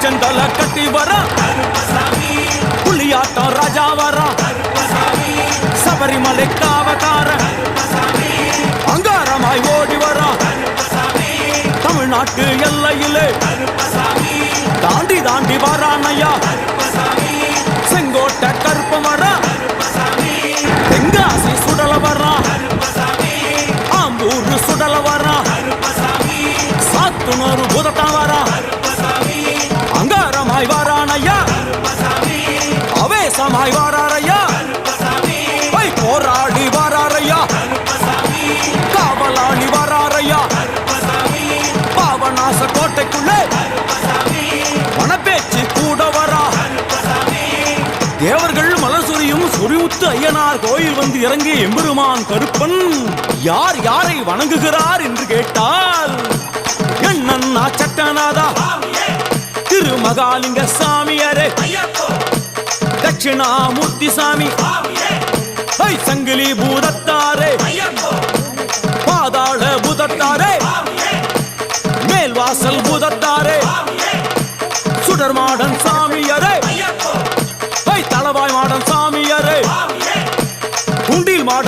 உச்சந்தல கட்டி வர. புலியாட்டம் ராஜா வர. சபரிமலை காவதார அங்காரமாய் ஓடி வர. தமிழ்நாட்டு எல்லையிலே. தாண்டி தாண்டி வரானையா. செங்கோட்டை கருப்பு வர. தெங்காசி சுடல வரா. ஆம்பூர் சுடல வரா. சாத்துனூர் புதட்டம் வரா. போராடி வராறையா? காவலாளி வராறையா? பாவநாச கோட்டைக்குள்ளே மனப்பேச்சு கூட வரா? தேவர்கள் மலசுரியும் சொரியும் ஐயனார் கோயில் வந்து இறங்கிய எம்பெருமான் கருப்பன் யார் யாரை வணங்குகிறார் என்று கேட்டால் என்னன்னா சட்டநாதா திருமகாலிங்க சாமியாரே தட்சிணாமூர்த்தி சாமி சங்கிலி பூதத்தாரே. பாதாள பூதத்தாரே. மேல் வாசல் பூதத்தாரே. சுடர்மாடன் சாமியாரே. ஐ தளவாய் மாடன் சாமி